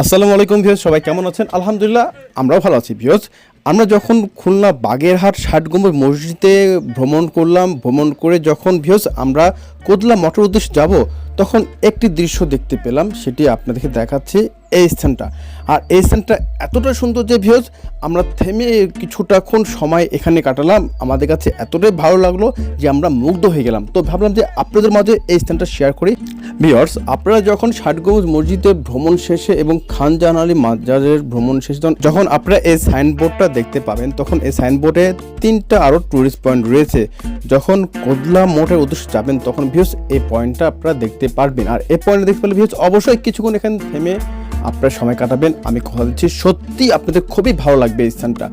আসসালামু আলাইকুম ভিউজ সবাই কেমন আছেন? আলহামদুলিল্লাহ, আমরাও ভালো আছি ভিউজ আমরা যখন খুলনা বাগেরহাট ষাট গম্বুজ মসজিদে ভ্রমণ করলাম, ভ্রমণ করে যখন ভিউজ আমরা কোদলা মটর উদ্দেশ্যে যাব, তখন একটি দৃশ্য দেখতে পেলাম, সেটি আপনাদেরকে দেখাচ্ছি। এই স্থানটা। আর এই স্থানটা এতটা সুন্দর যে ভিউজ আমরা থেমে কিছুটাক্ষণ সময় এখানে কাটালাম। আমাদের কাছে এতটাই ভালো লাগল যে আমরা মুগ্ধ হয়ে গেলাম। তো ভাবলাম যে আপনাদের মাঝে এই স্থানটা শেয়ার করি। ভিওর্স আপনারা যখন ষাটগম্বুজ মসজিদের ভ্রমণ শেষে এবং খানজান আলী মাজারের ভ্রমণ শেষে যখন- আপনারা এই সাইনবোর্ডটা দেখতে পাবেন, তখন এই সাইনবোর্ডে তিনটা আরও টুরিস্ট পয়েন্ট রয়েছে। যখন কোদলা মোটের উদ্দেশ্যে যাবেন, তখন ভিউস এই পয়েন্টটা আপনারা দেখতে পারবেন। আর এই পয়েন্টটা দেখতে পেলে ভিউস অবশ্যই কিছুক্ষণ এখানে থেমে আপনারা সময় কাটাবেন, আমি কথা দিচ্ছি। সত্যি আপনাদের খুবই ভালো লাগবে এই স্থানটা।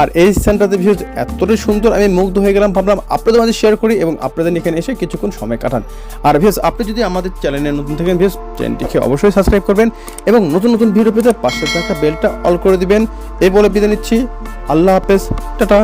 আর এই স্থানটাতে ভিউজ এতটাই সুন্দর, আমি মুগ্ধ হয়ে গেলাম, ভাবলাম আপনাদের মাঝে শেয়ার করি এবং আপনাদের এখানে এসে কিছুক্ষণ সময় কাটান। আর ভিউজ, আপনি যদি আমাদের চ্যানেলে নতুন থাকেন, ভিউজ চ্যানেলটিকে অবশ্যই সাবস্ক্রাইব করবেন এবং নতুন নতুন ভিডিও পেতে পাশে থাকা বেলটা অল করে দিবেন। এই বলে বিদায় নিচ্ছি। আল্লাহ হাফেজ, টাটা।